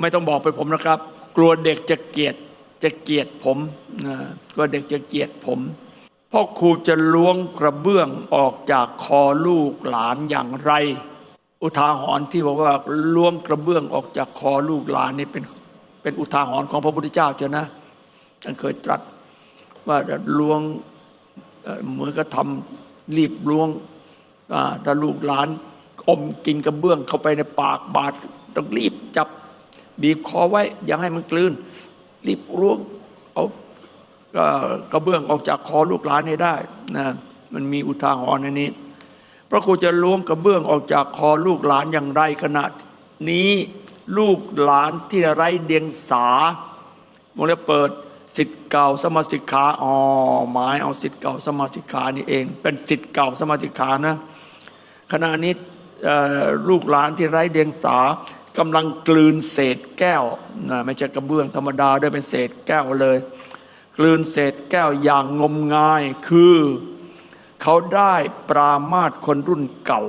ไม่ต้องบอกไปผมนะครับ กลัวเด็กจะเกลียดจะเกลียดผมนะกลัวเด็กจะเกลียดผมพ่อครูจะล้วงกระเบื้องออกจากคอลูกหลานอย่างไร อุทาหรณ์ที่บอกว่าล้วงกระเบื้องออกจากคอลูกหลานนี่เป็นเป็นอุทาหรณ์ของพระพุทธเจ้าเจ้านะท่านเคยตรัสว่าจะล้วงเหมือนกับทำรีบล้วงถ้าลูกหลานอมกินกระเบื้องเข้าไปในปากบาด ต้องรีบจับบีบคอไว้ อย่าให้มันกลืน รีบล้วงเอากระเบื้องออกจากคอลูกหลานให้ได้นะมันมีอุทาหรณ์ในนี้พระครูจะล้วงกระเบื้องออกจากคอลูกหลานอย่างไรขณะนี้ลูกหลานที่ไร้เดียงสาวงเล็บเปิดสิทธิ์เก่าสมาสิกขาอ๋อหมายเอาสิทธิ์เก่าสมาสิกขานี่เอง เป็นสิทธิ์เก่าสมาสิกขานะขณะนี้ลูกหลานที่ไร้เดียงสา กำลังกลืนเศษแก้วนะไม่ใช่กระเบื้องธรรมดาด้วยเป็นเศษแก้วเลย กลืนเศษแก้วอย่างงมงายคือเขาได้ปรามาสคนรุ่นเก่า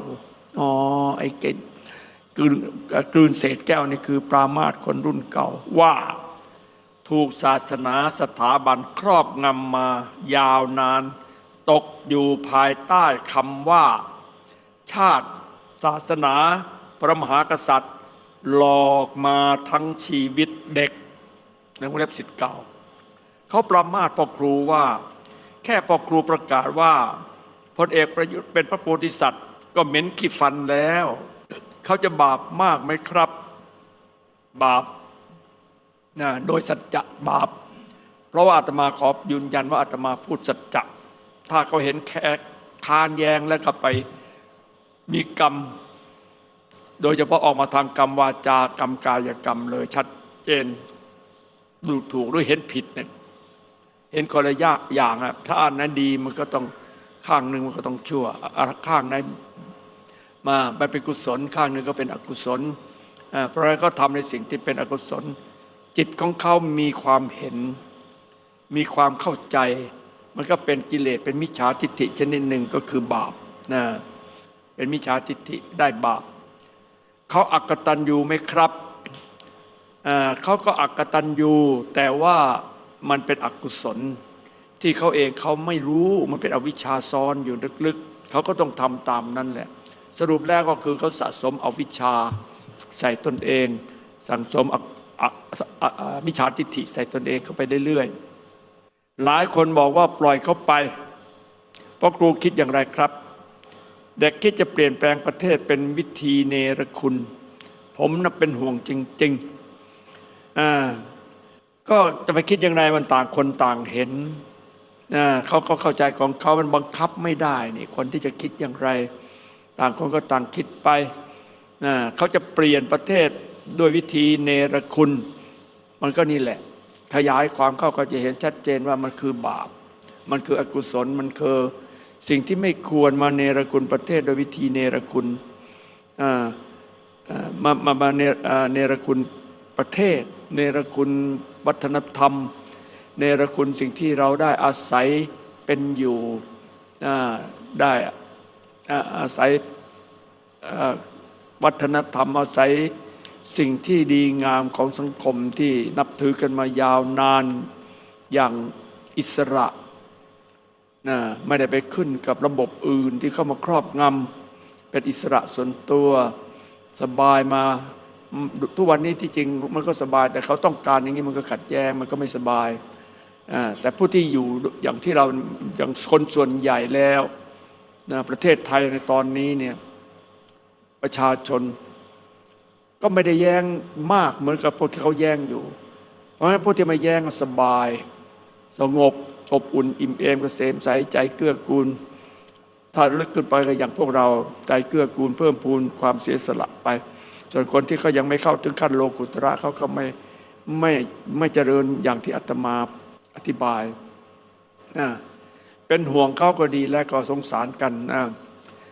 อ๋อไอ้เกณกลืนกลืนเศษแก้วนี่คือปรามาสคนรุ่นเก่าว่าถูกศาสนาสถาบันครอบงำมายาวนาน ตกอยู่ภายใต้คำว่า ชาติ ศาสนา พระมหากษัตริย์ หลอกมาทั้งชีวิตเด็กในวงเล็บสิทธิ์เก่าเขาประมาทพ่อครูว่า แค่พ่อครูประกาศว่าพลเอกประยุทธ์เป็นพระโพธิสัตว์ ก็เหม็นขี้ฟันแล้ว เขาจะบาปมากไหมครับ บาปนะโดยสัจจะบาป เพราะว่าอาตมาขอยืนยันว่าอาตมาพูดสัจจะถ้าเขาเห็นแค่ทานแยงแล้วก็ไปมีกรรม โดยเฉพาะออกมาทางกรรมวาจากรรมกายกรรมเลยชัดเจนดูถูกหรือเห็นผิดเนี่ยเห็นคนละยะอย่างอะถ้าอันนั้นดีมันก็ต้องข้างหนึ่งมันก็ต้องชั่วอะข้างไหนมาไปเป็นกุศลข้างหนึ่งก็เป็นอกุศลเพราะฉะนั้นก็ทำในสิ่งที่เป็นอกุศล จิตของเขามีความเห็น มีความเข้าใจ มันก็เป็นกิเลสเป็นมิจฉาทิฏฐิชนิดหนึ่งก็คือบาปนะเป็นมิจฉาทิฏฐิได้บาป เขาอักตันยูไหมครับเขาก็อักตันยูแต่ว่ามันเป็นอกุศล ที่เขาเองเขาไม่รู้มันเป็นอวิชชาซ้อนอยู่ลึกๆเขาก็ต้องทำตามนั้นแหละ สรุปแล้วก็คือเขาสะสมอวิชชาใส่ตนเอง สั่งสมมิจฉาทิฏฐิใส่ตนเองเข้าไปเรื่อยๆหลายคนบอกว่าปล่อยเขาไป เพราะครูคิดอย่างไรครับ เด็กคิดจะเปลี่ยนแปลงประเทศเป็นวิธีเนรคุณ ผมน่ะเป็นห่วงจริงๆอ่าก็จะไปคิดอย่างไรมันต่างคนต่างเห็นนะเขาก็เข้าใจของเขามันบังคับไม่ได้นี่คนที่จะคิดอย่างไร ต่างคนก็ต่างคิดไปนะเขาจะเปลี่ยนประเทศด้วยวิธีเนรคุณ มันก็นี่แหละ ขยายความเข้าก็จะเห็นชัดเจนว่ามันคือบาป มันคืออกุศลมันคือ สิ่งที่ไม่ควรมาเนรคุณประเทศโดยวิธีเนรคุณมามามาเนรคุณประเทศ เนรคุณวัฒนธรรม เนรคุณสิ่งที่เราได้อาศัยเป็นอยู่ได้อาศัยวัฒนธรรมอาศัยสิ่งที่ดีงามของสังคมที่นับถือกันมายาวนานอย่างอิสระ นะไม่ได้ไปขึ้นกับระบบอื่นที่เข้ามาครอบงำเป็นอิสระส่วนตัวสบายมาทุกวันนี้ที่จริงมันก็สบาย แต่เขาต้องการอย่างนี้มันก็ขัดแย้งมันก็ไม่สบายแต่ผู้ที่อยู่อย่างที่เราอย่างคนส่วนใหญ่แล้วนะประเทศไทยในตอนนี้เนี่ยประชาชน ก็ไม่ได้แย้งมากเหมือนกับพวกที่เขาแย้งอยู่ เพราะฉะนั้นพวกที่มาแย้งสบาย สงบ อบอุ่นอิ่มเอมเกษมใสใจเกื้อกูล ถ้าลึกขึ้นไปก็อย่างพวกเราใจเกื้อกูลเพิ่มพูนความเสียสละไป ส่วนคนที่เขายังไม่เข้าถึงขั้นโลกุตระเขาก็ไม่ไม่ไม่เจริญอย่างที่อาตมาอธิบายนะเป็นห่วงเขาก็ดีและก็สงสารกันนะ